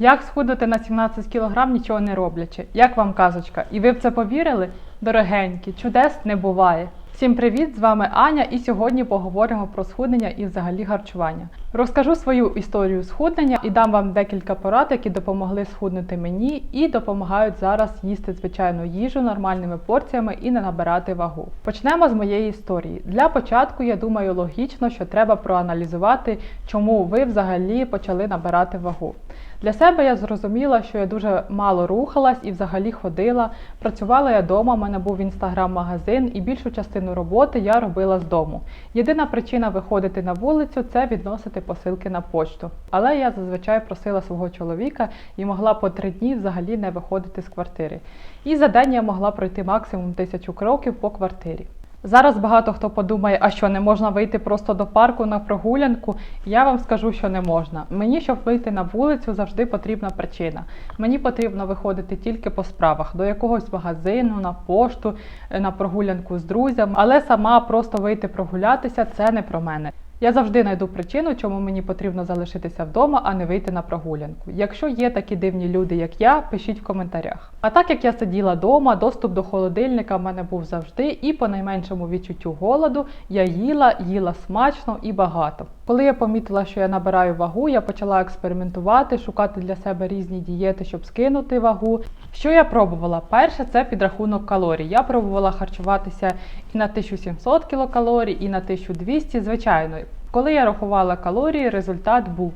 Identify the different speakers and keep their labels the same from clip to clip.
Speaker 1: Як схудити на 17 кг нічого не роблячи? Як вам казочка? І ви в це повірили? Дорогенькі, чудес не буває. Всім привіт! З вами Аня, і сьогодні поговоримо про схуднення і взагалі харчування. Розкажу свою історію схуднення і дам вам декілька порад, які допомогли схуднути мені і допомагають зараз їсти звичайну їжу нормальними порціями і не набирати вагу. Почнемо з моєї історії. Для початку, я думаю, логічно, що треба проаналізувати, чому ви взагалі почали набирати вагу. Для себе я зрозуміла, що я дуже мало рухалась і взагалі ходила. Працювала я вдома, у мене був інстаграм-магазин, і більшу частину роботи я робила з дому. Єдина причина виходити на вулицю це відносити посилки на почту. Але я зазвичай просила свого чоловіка і могла по три дні взагалі не виходити з квартири. І за день я могла пройти максимум тисячу кроків по квартирі. Зараз багато хто подумає, а що не можна вийти просто до парку на прогулянку. Я вам скажу, що не можна. Мені, щоб вийти на вулицю, завжди потрібна причина. Мені потрібно виходити тільки по справах, до якогось магазину, на пошту, е, на прогулянку з друзями, але сама просто вийти прогулятися це не про мене. Я завжди знайду причину, чому мені потрібно залишитися вдома, а не вийти на прогулянку. Якщо є такі дивні люди, як я, пишіть в коментарях. А так як я сиділа вдома, доступ до холодильника в мене був завжди, і по найменшому відчуттю голоду я їла, їла смачно і багато. Коли я помітила, що я набираю вагу, я почала експериментувати, шукати для себе різні дієти, щоб скинути вагу. Що я пробувала? Перше це підрахунок калорій. Я пробувала харчуватися і на 1700 кілокалорій, і на 1200, звичайно. Коли я рахувала калорії, результат був.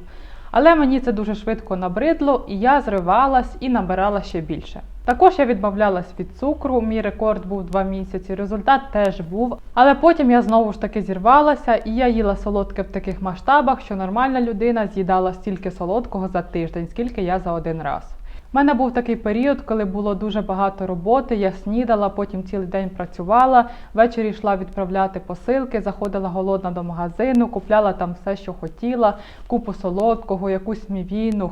Speaker 1: Але мені це дуже швидко набридло, і я зривалась і набирала ще більше. Також я відмовлялась від цукру, мій рекорд був 2 місяці, результат теж був. Але потім я знову ж таки зірвалася, і я їла солодке в таких масштабах, що нормальна людина з'їдала стільки солодкого за тиждень, скільки я за один раз. У мене був такий період, коли було дуже багато роботи. Я снідала, потім цілий день працювала. Ввечері йшла відправляти посилки, заходила голодна до магазину, купляла там все, що хотіла, купу солодкого, якусь мівіну,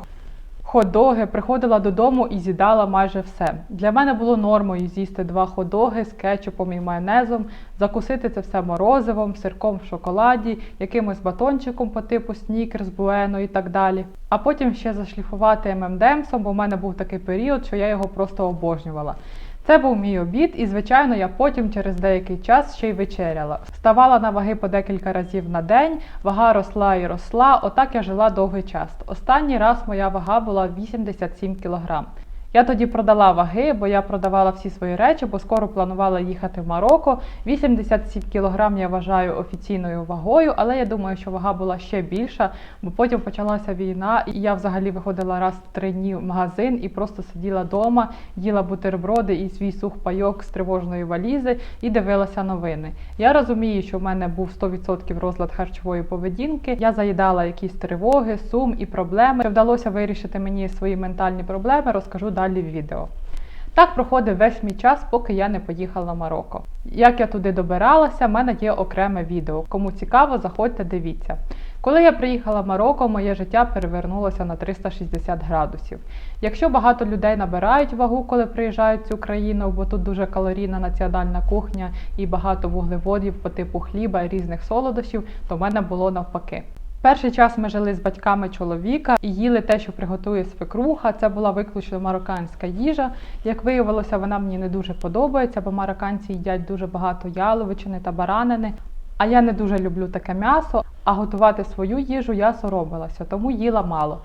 Speaker 1: ходоги. Приходила додому і з'їдала майже все. Для мене було нормою з'їсти два ходоги з кетчупом і майонезом, закусити це все морозивом, сирком в шоколаді, якимось батончиком по типу снікерс, буено і так далі. А потім ще зашліфувати ММДемсом, бо в мене був такий період, що я його просто обожнювала. Це був мій обід, і, звичайно, я потім через деякий час ще й вечеряла. Вставала на ваги по декілька разів на день, вага росла і росла. Отак я жила довгий час. Останній раз моя вага була 87 кг. Я тоді продала ваги, бо я продавала всі свої речі, бо скоро планувала їхати в Марокко. 87 кг я вважаю офіційною вагою, але я думаю, що вага була ще більша, бо потім почалася війна, і я взагалі виходила раз в три дні в магазин і просто сиділа вдома, їла бутерброди і свій сухпайок з тривожної валізи і дивилася новини. Я розумію, що в мене був 100% розлад харчової поведінки. Я заїдала якісь тривоги, сум і проблеми. Вдалося вирішити мені свої ментальні проблеми. Розкажу далі в відео. Так проходив весь мій час, поки я не поїхала в Марокко. Як я туди добиралася, в мене є окреме відео. Кому цікаво, заходьте, дивіться. Коли я приїхала в Марокко, моє життя перевернулося на 360 градусів. Якщо багато людей набирають вагу, коли приїжджають в цю країну, бо тут дуже калорійна національна кухня і багато вуглеводів по типу хліба і різних солодощів, то в мене було навпаки. Перший час ми жили з батьками чоловіка і їли те, що приготує свекруха. Це була виключно марокканська їжа. Як виявилося, вона мені не дуже подобається, бо марокканці їдять дуже багато яловичини та баранини. А я не дуже люблю таке м'ясо, а готувати свою їжу я соромилася, тому їла мало.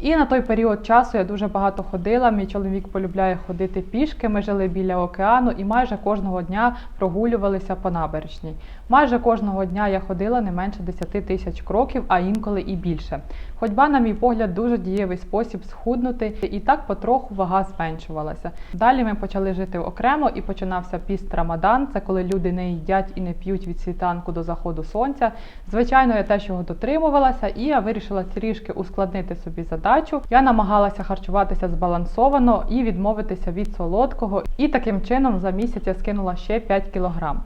Speaker 1: І на той період часу я дуже багато ходила. Мій чоловік полюбляє ходити пішки. Ми жили біля океану і майже кожного дня прогулювалися по набережній. Майже кожного дня я ходила не менше 10 тисяч кроків, а інколи і більше. Ходьба, на мій погляд, дуже дієвий спосіб схуднути, і так потроху вага зменшувалася. Далі ми почали жити окремо і починався піст Рамадан. Це коли люди не їдять і не п'ють від світанку до заходу сонця. Звичайно, я теж його дотримувалася, і я вирішила трішки ускладнити собі задачу. Я намагалася харчуватися збалансовано і відмовитися від солодкого. І таким чином за місяць я скинула ще 5 кілограм.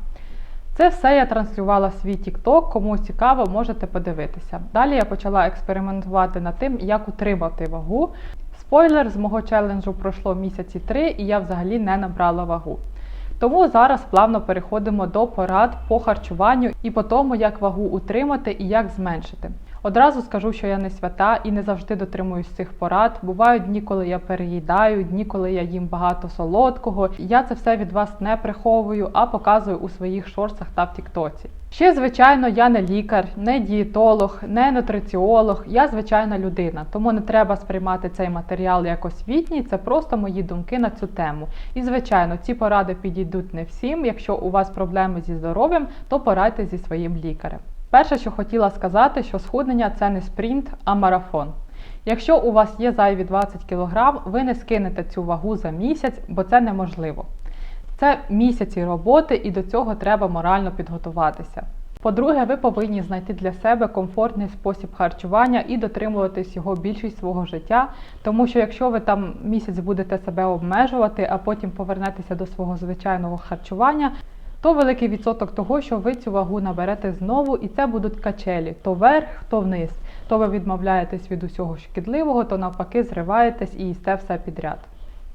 Speaker 1: Це все я транслювала свій TikTok, кому цікаво, можете подивитися. Далі я почала експериментувати над тим, як утримати вагу. Спойлер, з мого челенджу пройшло місяці три, і я взагалі не набрала вагу. Тому зараз плавно переходимо до порад по харчуванню і по тому, як вагу утримати і як зменшити. Одразу скажу, що я не свята і не завжди дотримуюсь цих порад. Бувають дні, коли я переїдаю, дні, коли я їм багато солодкого. Я це все від вас не приховую, а показую у своїх шорсах та в Тіктоці. Ще, звичайно, я не лікар, не дієтолог, не нутриціолог. Я звичайна людина, тому не треба сприймати цей матеріал як освітній. Це просто мої думки на цю тему. І звичайно, ці поради підійдуть не всім. Якщо у вас проблеми зі здоров'ям, то порадьте зі своїм лікарем. Перше, що хотіла сказати, що схуднення це не спринт, а марафон. Якщо у вас є зайві 20 кг, ви не скинете цю вагу за місяць, бо це неможливо. Це місяці роботи і до цього треба морально підготуватися. По-друге, ви повинні знайти для себе комфортний спосіб харчування і дотримуватись його більшість свого життя, тому що якщо ви там місяць будете себе обмежувати, а потім повернетеся до свого звичайного харчування, то великий відсоток того, що ви цю вагу наберете знову, і це будуть качелі то вверх, то вниз. То ви відмовляєтесь від усього шкідливого, то навпаки зриваєтесь і їсте все підряд.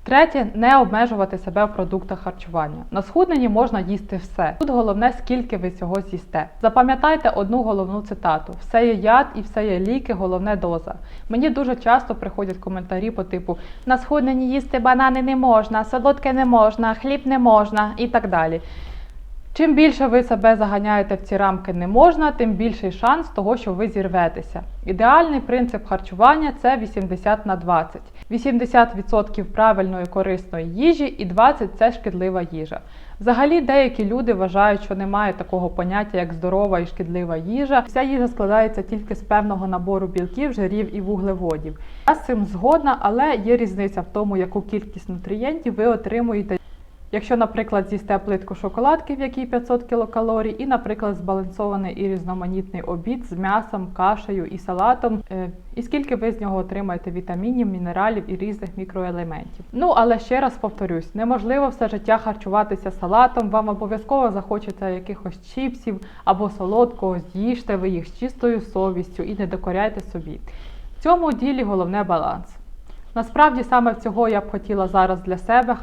Speaker 1: Третє не обмежувати себе в продуктах харчування. На схудненні можна їсти все. Тут головне, скільки ви цього з'їсте. Запам'ятайте одну головну цитату: все є яд і все є ліки, головне доза. Мені дуже часто приходять коментарі по типу на схудненні їсти банани не можна, солодке не можна, хліб не можна і так далі. Чим більше ви себе заганяєте в ці рамки не можна, тим більший шанс того, що ви зірветеся. Ідеальний принцип харчування це 80 на 20. 80% правильної корисної їжі і 20% це шкідлива їжа. Взагалі, деякі люди вважають, що немає такого поняття, як здорова і шкідлива їжа. Вся їжа складається тільки з певного набору білків, жирів і вуглеводів. Я з цим згодна, але є різниця в тому, яку кількість нутрієнтів ви отримуєте. Якщо, наприклад, з'їсте плитку шоколадки, в якій 500 кілокалорій, і, наприклад, збалансований і різноманітний обід з м'ясом, кашею і салатом, е, і скільки ви з нього отримаєте вітамінів, мінералів і різних мікроелементів. Ну але ще раз повторюсь, неможливо все життя харчуватися салатом. Вам обов'язково захочеться якихось чіпсів або солодкого, з'їжте ви їх з чистою совістю і не докоряйте собі. В цьому ділі головне баланс. Насправді саме цього я б хотіла зараз для себе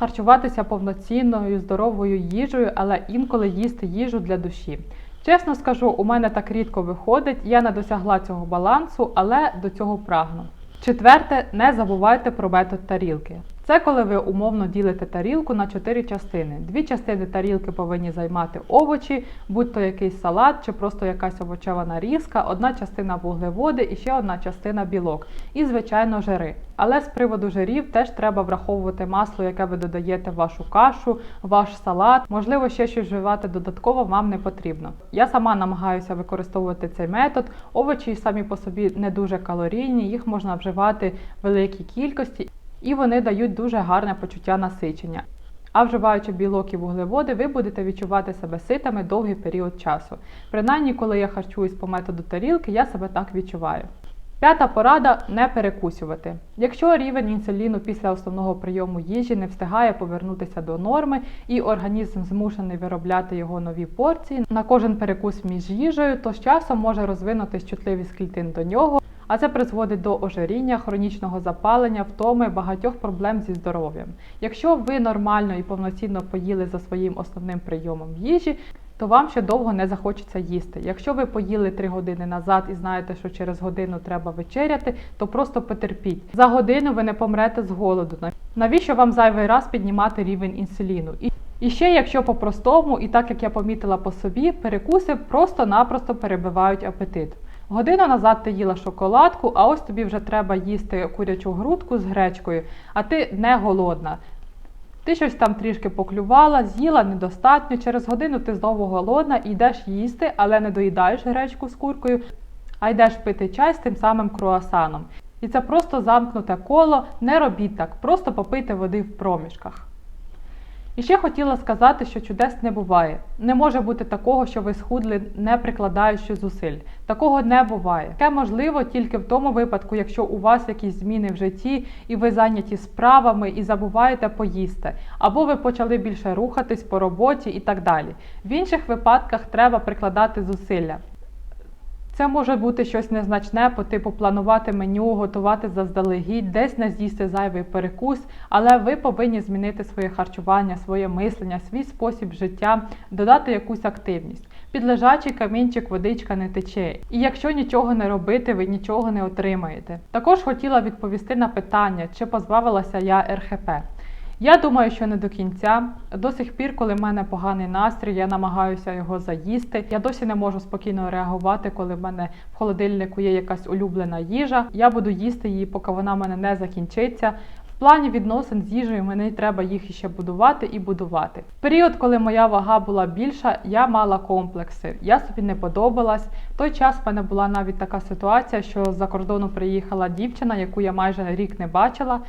Speaker 1: харчуватися повноцінною здоровою їжею, але інколи їсти їжу для душі. Чесно скажу, у мене так рідко виходить, я не досягла цього балансу, але до цього прагну. Четверте, не забувайте про метод тарілки. Це коли ви умовно ділите тарілку на чотири частини. Дві частини тарілки повинні займати овочі, будь то якийсь салат чи просто якась овочева нарізка, одна частина вуглеводи і ще одна частина білок. І, звичайно, жири. Але з приводу жирів теж треба враховувати масло, яке ви додаєте в вашу кашу, ваш салат. Можливо, ще щось вживати додатково вам не потрібно. Я сама намагаюся використовувати цей метод. Овочі самі по собі не дуже калорійні, їх можна вживати в великій кількості і вони дають дуже гарне почуття насичення. А вживаючи білок і вуглеводи, ви будете відчувати себе ситими довгий період часу. Принаймні, коли я харчуюсь по методу тарілки, я себе так відчуваю. П'ята порада не перекусювати. Якщо рівень інсуліну після основного прийому їжі не встигає повернутися до норми і організм змушений виробляти його нові порції на кожен перекус між їжею, то з часом може розвинутись чутливість клітин до нього, а це призводить до ожиріння, хронічного запалення, втоми, багатьох проблем зі здоров'ям. Якщо ви нормально і повноцінно поїли за своїм основним прийомом їжі, то вам ще довго не захочеться їсти. Якщо ви поїли 3 години назад і знаєте, що через годину треба вечеряти, то просто потерпіть. За годину ви не помрете з голоду. Навіщо вам зайвий раз піднімати рівень інсуліну? І ще, якщо по-простому, і так як я помітила по собі, перекуси просто-напросто перебивають апетит. Годину назад ти їла шоколадку, а ось тобі вже треба їсти курячу грудку з гречкою, а ти не голодна. Ти щось там трішки поклювала, з'їла недостатньо, через годину ти знову голодна і йдеш їсти, але не доїдаєш гречку з куркою, а йдеш пити чай з тим самим круасаном. І це просто замкнуте коло, не робіть так, просто попийте води в проміжках. І ще хотіла сказати, що чудес не буває. Не може бути такого, що ви схудли, не прикладаючи зусиль. Такого не буває. Таке можливо тільки в тому випадку, якщо у вас якісь зміни в житті, і ви зайняті справами і забуваєте поїсти, або ви почали більше рухатись по роботі і так далі. В інших випадках треба прикладати зусилля. Це може бути щось незначне, по типу планувати меню, готувати заздалегідь, десь не з'їсти зайвий перекус, але ви повинні змінити своє харчування, своє мислення, свій спосіб життя, додати якусь активність. Під лежачий камінчик водичка не тече. І якщо нічого не робити, ви нічого не отримаєте. Також хотіла відповісти на питання, чи позбавилася я РХП. Я думаю, що не до кінця. До сих пір, коли в мене поганий настрій, я намагаюся його заїсти. Я досі не можу спокійно реагувати, коли в мене в холодильнику є якась улюблена їжа. Я буду їсти її, поки вона в мене не закінчиться. В плані відносин з їжею мені треба їх іще будувати і будувати. В період, коли моя вага була більша, я мала комплекси. Я собі не подобалась. В той час в мене була навіть така ситуація, що з-за кордону приїхала дівчина, яку я майже рік не бачила.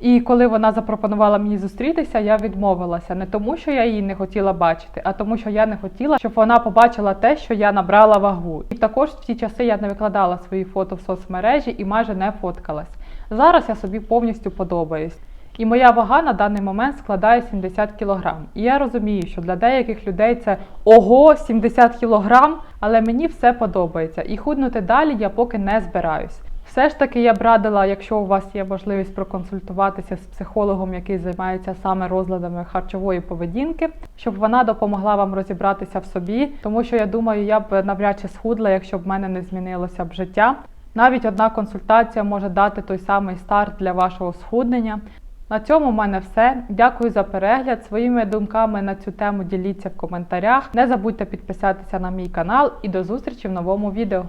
Speaker 1: І коли вона запропонувала мені зустрітися, я відмовилася не тому, що я її не хотіла бачити, а тому, що я не хотіла, щоб вона побачила те, що я набрала вагу. І також в ті часи я не викладала свої фото в соцмережі і майже не фоткалась. Зараз я собі повністю подобаюсь. І моя вага на даний момент складає 70 кг. І я розумію, що для деяких людей це ого, 70 кг, але мені все подобається. І худнути далі я поки не збираюсь. Все ж таки я б радила, якщо у вас є можливість проконсультуватися з психологом, який займається саме розладами харчової поведінки, щоб вона допомогла вам розібратися в собі, тому що я думаю, я б навряд чи схудла, якщо б в мене не змінилося б життя. Навіть одна консультація може дати той самий старт для вашого схуднення. На цьому в мене все. Дякую за перегляд. Своїми думками на цю тему діліться в коментарях. Не забудьте підписатися на мій канал і до зустрічі в новому відео.